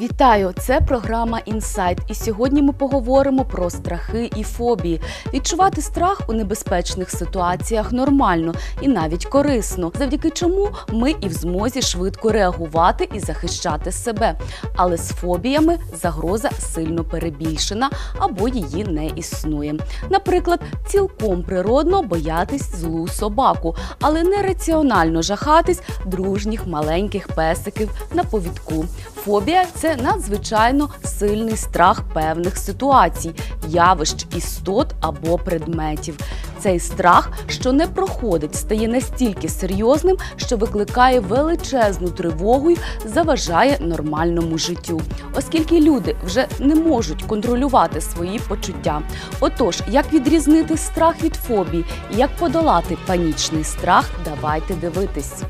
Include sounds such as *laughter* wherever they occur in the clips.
Вітаю! Це програма Інсайт. І сьогодні ми поговоримо про страхи і фобії. Відчувати страх у небезпечних ситуаціях нормально і навіть корисно, завдяки чому ми і в змозі швидко реагувати і захищати себе. Але з фобіями загроза сильно перебільшена або її не існує. Наприклад, цілком природно боятись злу собаку, але нераціонально жахатись дружніх маленьких песиків на повідку. Фобія це надзвичайно сильний страх певних ситуацій, явищ, істот або предметів. Цей страх, що не проходить, стає настільки серйозним, що викликає величезну тривогу й заважає нормальному життю, оскільки люди вже не можуть контролювати свої почуття. Отож, як відрізнити страх від фобії як подолати панічний страх, давайте дивитись.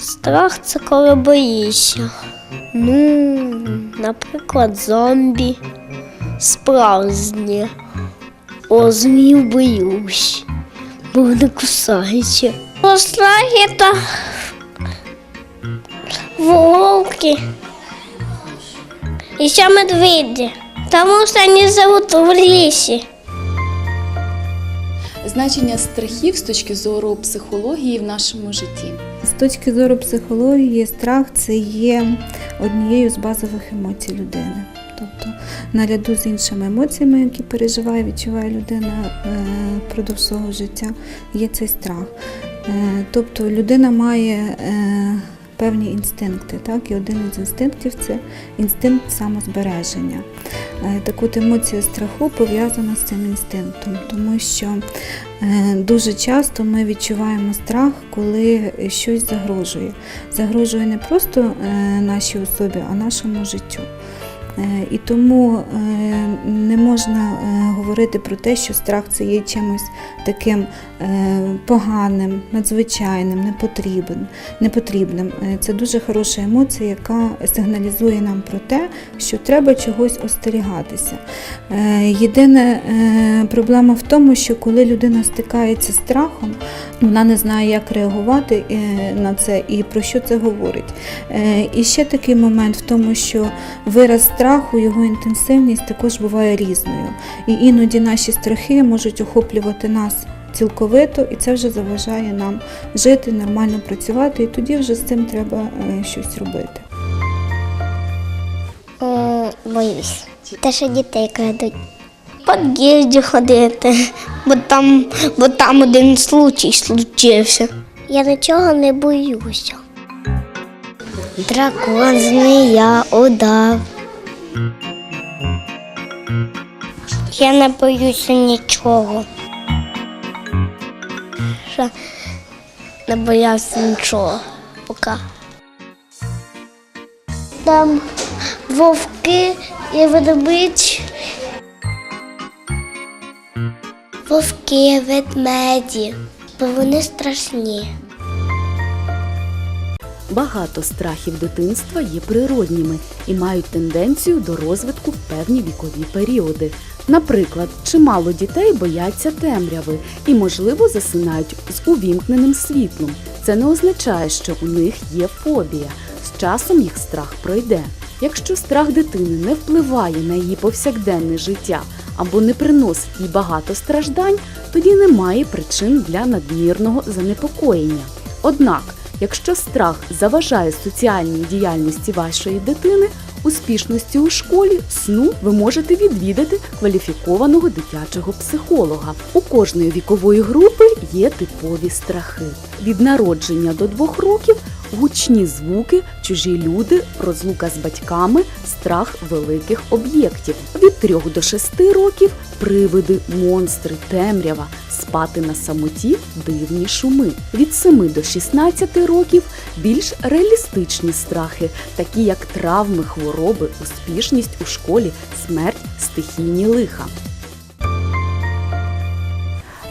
Страх це коли боїшся. Ну, наприклад, зомбі. Справжнє. О, змію боюсь, бо вони кусаються. Страхи та вовки. І ще медведі. Тому що вони живуть в лісі. Значення страхів з точки зору психології в нашому житті. З точки зору психології, страх це є однією з базових емоцій людини. Тобто, наряду з іншими емоціями, які переживає, відчуває людина е, впродовж свого життя, є цей страх. Е, Тобто людина має е, певні інстинкти, так? і один із інстинктів це інстинкт самозбереження. Е, Так от емоція страху пов'язана з цим інстинктом, тому що Е, Дуже часто ми відчуваємо страх, коли щось загрожує. Загрожує не просто е, нашій особі, а нашому життю. І тому не можна говорити про те, що страх це є чимось таким поганим, надзвичайним, непотрібним. непотрібним. Е, Це дуже хороша емоція, яка сигналізує нам про те, що треба чогось остерігатися. Е, Єдина е, проблема в тому, що коли людина стикається страхом, вона не знає, як реагувати е, на це і про що це говорить. Е, І ще такий момент в тому, що вираз страху, його інтенсивність також буває різною. І іноді наші страхи можуть охоплювати нас цілковито, і це вже заважає нам жити, нормально працювати, і тоді вже з цим треба е, щось робити. О, боюсь. Те, що дітей крадуть. По під'їзді ходити, бо там, бо там один случай случився. Я нічого не боюся. Дракон, змія, удав. Я не боюся нічого. Що не боявся нічого Пока. Там вовки і ведмедь. Вовки, ведмеді, бо вони страшні. Багато страхів дитинства є природніми і мають тенденцію до розвитку в певні вікові періоди. Наприклад, чимало дітей бояться темряви і, можливо, засинають з увімкненим світлом. Це не означає, що у них є фобія. З часом їх страх пройде. Якщо страх дитини не впливає на її повсякденне життя або не приносить їй багато страждань, тоді немає причин для надмірного занепокоєння. Однак, якщо страх заважає соціальній діяльності вашої дитини, успішності у школі, сну ви можете відвідати кваліфікованого дитячого психолога. У кожної вікової групи є типові страхи. Від народження до двох років гучні звуки, чужі люди, розлука з батьками, страх великих об'єктів. Від 3 до 6 років привиди, монстри, темрява, спати на самоті, дивні шуми. Від 7 до 16 років більш реалістичні страхи, такі як травми, хвороби, успішність у школі, смерть, стихійні лиха.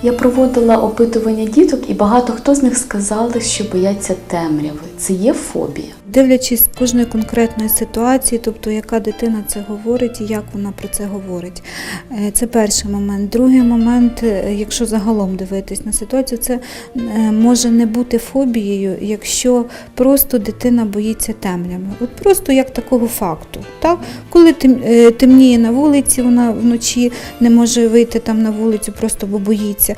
Я проводила опитування діток, і багато хто з них сказали, що бояться темряви. Це є фобія. Дивлячись кожної конкретної ситуації, тобто яка дитина це говорить і як вона про це говорить. Е, Це перший момент. Другий момент, е, якщо загалом дивитись на ситуацію, це е, може не бути фобією, якщо просто дитина боїться темряви. От просто як такого факту. Так? Коли темніє на вулиці, вона вночі не може вийти там на вулицю, просто бо боїться.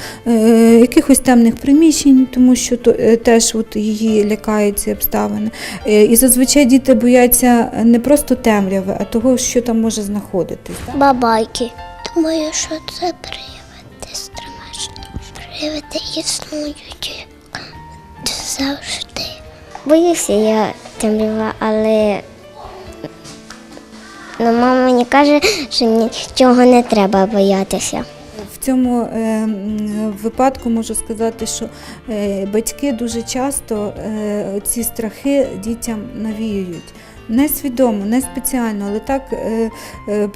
Якихось темних приміщень, тому що теж от її лякають ці обставини. І зазвичай діти бояться не просто темряви, а того, що там може знаходитись. Бабайки. Думаю, що це привиди страшно. Привиди існують завжди. Боюся я темрява, але ну, мама мені каже, що нічого не треба боятися. В цьому е, випадку можу сказати, що е, батьки дуже часто е, ці страхи дітям навіюють. Несвідомо, не спеціально, але так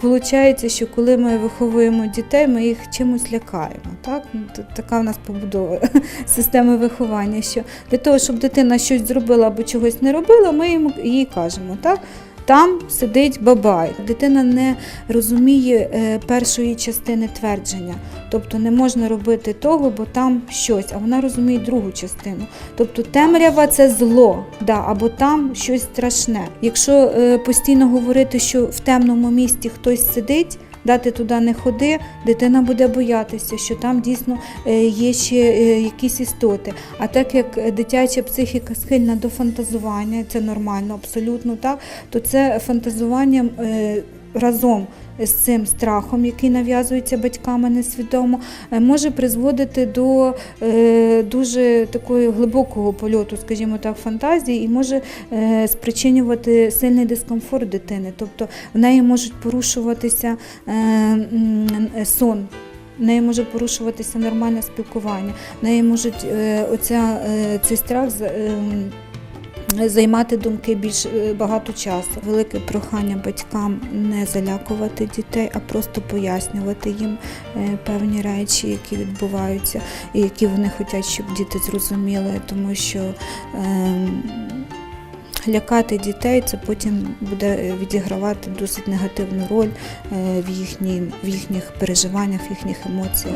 виходить, що коли ми виховуємо дітей, ми їх чимось лякаємо. Так? Ну, Така в нас побудова *laughs* системи виховання, що для того, щоб дитина щось зробила або чогось не робила, ми їй кажемо. Так? Там сидить бабай. Дитина не розуміє е, першої частини твердження. Тобто не можна робити того, бо там щось, а вона розуміє другу частину. Тобто темрява це зло, да, або там щось страшне. Якщо е, постійно говорити, що в темному місті хтось сидить, дати туди не ходи, дитина буде боятися, що там дійсно е, є ще е, якісь істоти. А так як дитяча психіка схильна до фантазування, це нормально, абсолютно так, то це фантазування е, разом з цим страхом, який нав'язується батьками несвідомо, е, може призводити до е, дуже такої глибокого польоту, скажімо так, фантазії, і може е, спричинювати сильний дискомфорт дитини. Тобто в неї можуть порушуватися сон. В неї може порушуватися нормальне спілкування, в неї можуть оця, цей страх ем, займати думки більш е, багато часу. Велике прохання батькам не залякувати дітей, а просто пояснювати їм е, певні речі, які відбуваються, і які вони хочуть, щоб діти зрозуміли, тому що. ем, Лякати дітей це потім буде е, відігравати досить негативну роль е, в, їхній, в їхніх переживаннях, в їхніх емоціях.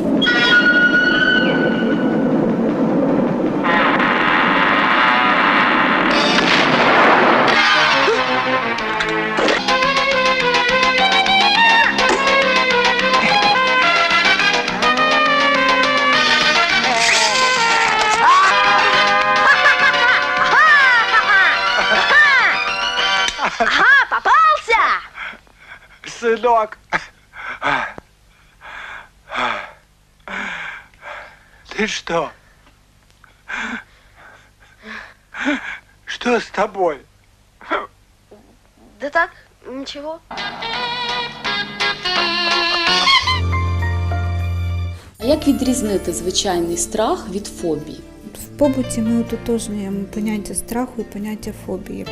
Сынок. Ты что? Что с тобой? Да так, ничего. А як відрізнити звичайний страх від фобії? В побуті ми ототожнюємо поняття страху і поняття фобії.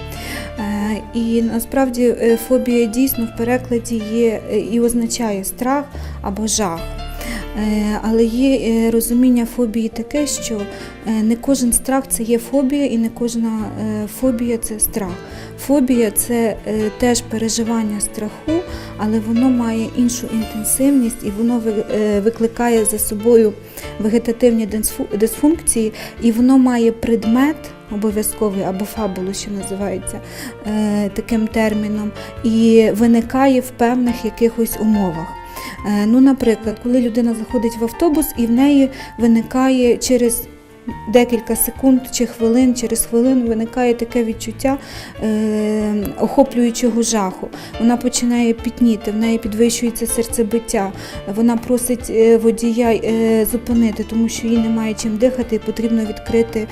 Е, І насправді е, фобія дійсно в перекладі є е, і означає страх або жах. Е, Але є е, розуміння фобії таке, що е, не кожен страх це є фобія, і не кожна фобія це страх. Фобія це теж переживання страху, але воно має іншу інтенсивність і воно викликає за собою вегетативні дисфункції, і воно має предмет обов'язковий або фабулу, що називається таким терміном, і виникає в певних якихось умовах. Е, Ну, наприклад, коли людина заходить в автобус і в неї виникає через декілька секунд чи хвилин, через хвилину виникає таке відчуття е, охоплюючого жаху. Вона починає пітніти, в неї підвищується серцебиття, вона просить е, водія е, зупинити, тому що їй немає чим дихати і потрібно відкрити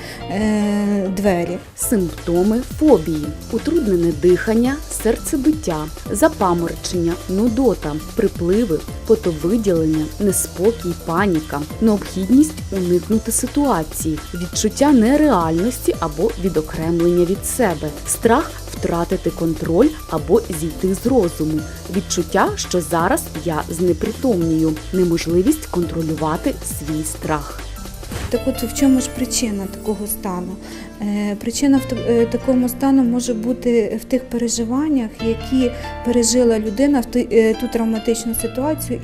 двері. Симптоми фобії: утруднене дихання, серцебиття, запаморочення, нудота, припливи, потовиділення, неспокій, паніка, необхідність уникнути ситуації, відчуття нереальності або відокремлення від себе, страх втратити контроль або зійти з розуму, відчуття, що зараз я знепритомнюю, неможливість контролювати свій страх. Так от в чому ж причина такого стану? Е, Причина в е, такому стану може бути в тих переживаннях, які пережила людина в е, ту травматичну ситуацію,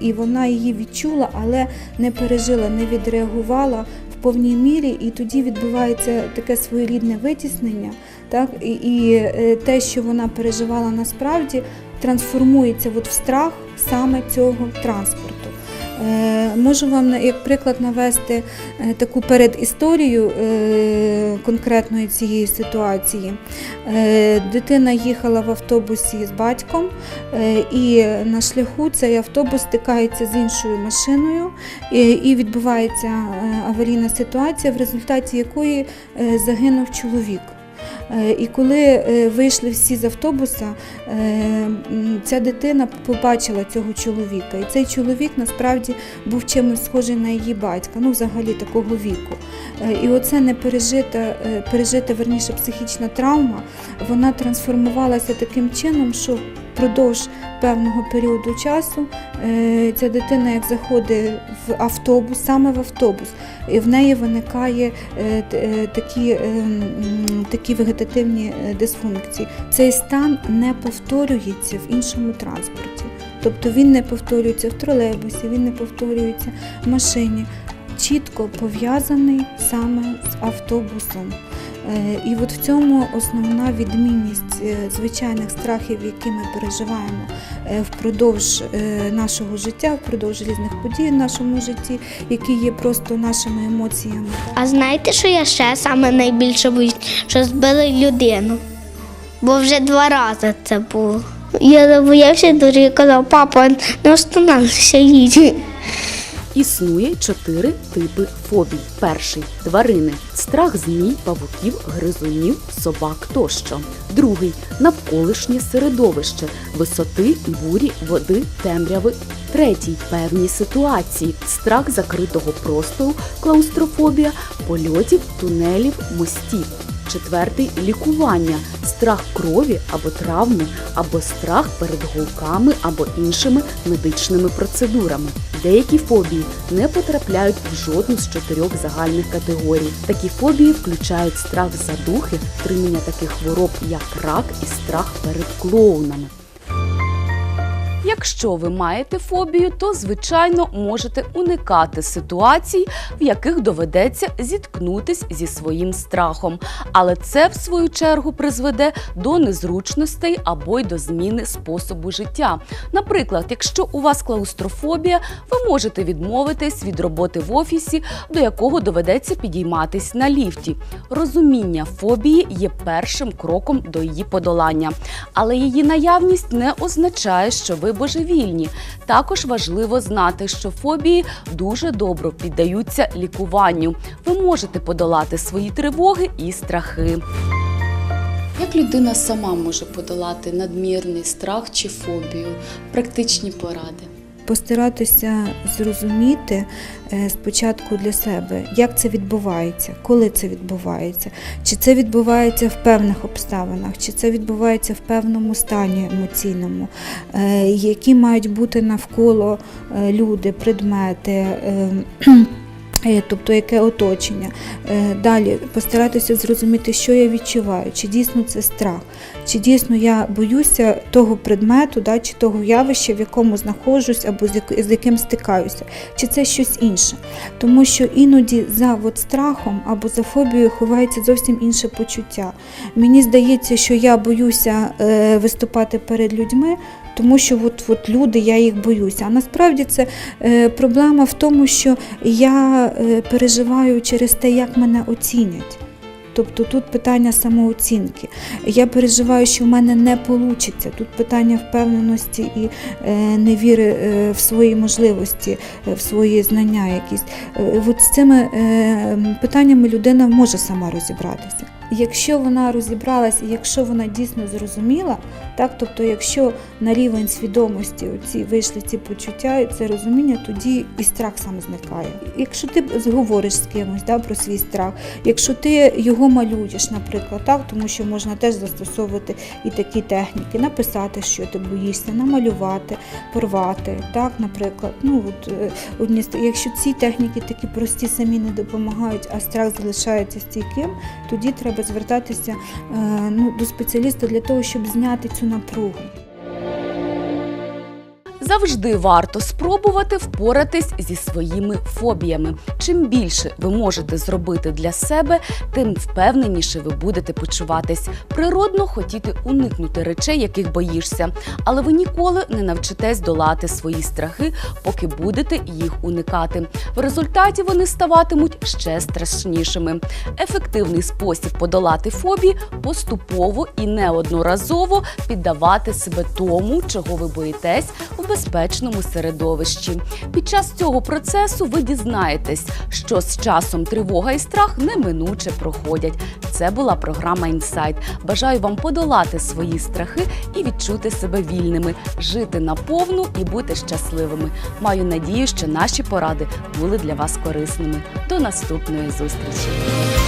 і, вона її відчула, але не пережила, не відреагувала повній мірі, і тоді відбувається таке своєрідне витіснення, так і, і е, те, що вона переживала насправді, трансформується от в страх саме цього транспорту. Е, Можу вам як приклад навести е, таку передісторію е, конкретної цієї ситуації. Дитина їхала в автобусі з батьком, і на шляху цей автобус стикається з іншою машиною, і- відбувається аварійна ситуація, в результаті якої загинув чоловік. Е, І коли е, вийшли всі з автобуса, е, ця дитина побачила цього чоловіка. І цей чоловік насправді був чимось схожий на її батька, ну взагалі такого віку. І оце не пережита, пережита верніше психічна травма, вона трансформувалася таким чином, що впродовж певного періоду часу е, ця дитина, як заходить в автобус, саме в автобус, і в неї виникає е, е, такі, такі вегетативні дисфункції. Цей стан не повторюється в іншому транспорті. Тобто він не повторюється в тролейбусі, він не повторюється в машині. Чітко пов'язаний саме з автобусом. Е, І от в цьому основна відмінність е, звичайних страхів, які ми переживаємо е, впродовж нашого життя, впродовж різних подій в нашому житті, які є просто нашими емоціями. А знаєте, що я ще саме найбільше боюсь, що збили людину? Бо вже два рази це було. Я боявся дуже казав, папа, не останавливайся, їдь. Існує чотири типи фобій. Перший тварини, страх змій, павуків, гризунів, собак тощо. Другий навколишнє середовище, висоти, бурі, води, темряви. Третій певні ситуації, страх закритого простору, клаустрофобія, польотів, тунелів, мостів. Четвертий лікування, страх крові або травми, або страх перед голками або іншими медичними процедурами. Деякі фобії не потрапляють в жодну з чотирьох загальних категорій. Такі фобії включають страх за духи, втримання таких хвороб, як рак і страх перед клоунами. Якщо ви маєте фобію, то звичайно можете уникати ситуацій, в яких доведеться зіткнутись зі своїм страхом. Але це, в свою чергу, призведе до незручностей або й до зміни способу життя. Наприклад, якщо у вас клаустрофобія, ви можете відмовитись від роботи в офісі, до якого доведеться підійматись на ліфті. Розуміння фобії є першим кроком до її подолання, але її наявність не означає, що ви божевільні. Також важливо знати, що фобії дуже добре піддаються лікуванню. Ви можете подолати свої тривоги і страхи. Як людина сама може подолати надмірний страх чи фобію? Практичні поради. Постаратися зрозуміти е, спочатку для себе, як це відбувається, коли це відбувається, чи це відбувається в певних обставинах, чи це відбувається в певному стані емоційному, е, які мають бути навколо е, люди, предмети. Е, Тобто яке оточення. Е, Далі постаратися зрозуміти, що я відчуваю, чи дійсно це страх, чи дійсно я боюся того предмету, да, чи того явища, в якому знаходжусь, або з яким стикаюся, чи це щось інше. Тому що іноді за от страхом або за фобією ховається зовсім інше почуття. Мені здається, що я боюся е, виступати перед людьми. Тому що от, от люди, я їх боюся. А насправді це е, проблема в тому, що я е, переживаю через те, як мене оцінять. Тобто тут питання самооцінки. Я переживаю, що в мене не вийде. Тут питання впевненості і е, невіри в свої можливості, в свої знання якісь. От з цими питаннями людина може сама розібратися. Якщо вона розібралась якщо вона дійсно зрозуміла, так, тобто, якщо на рівень свідомості оці вийшли ці почуття і це розуміння, тоді і страх сам зникає. Якщо ти говориш з кимось да, про свій страх, якщо ти його малюєш, наприклад, так, тому що можна теж застосовувати і такі техніки, написати, що ти боїшся, намалювати, порвати, так, наприклад. Ну, от, е, одні, якщо ці техніки такі прості самі не допомагають, а страх залишається стійким, тоді треба звертатися е, ну, до спеціаліста для того, щоб зняти цю напругу. Завжди варто спробувати впоратись зі своїми фобіями. Чим більше ви можете зробити для себе, тим впевненіше ви будете почуватись. Природно хотіти уникнути речей, яких боїшся, але ви ніколи не навчитесь долати свої страхи, поки будете їх уникати. В результаті вони ставатимуть ще страшнішими. Ефективний спосіб подолати фобії поступово і неодноразово піддавати себе тому, чого ви боїтесь у безпечному середовищі. Під час цього процесу ви дізнаєтесь, що з часом тривога і страх неминуче проходять. Це була програма Інсайт. Бажаю вам подолати свої страхи і відчути себе вільними, жити наповну і бути щасливими. Маю надію, що наші поради були для вас корисними. До наступної зустрічі!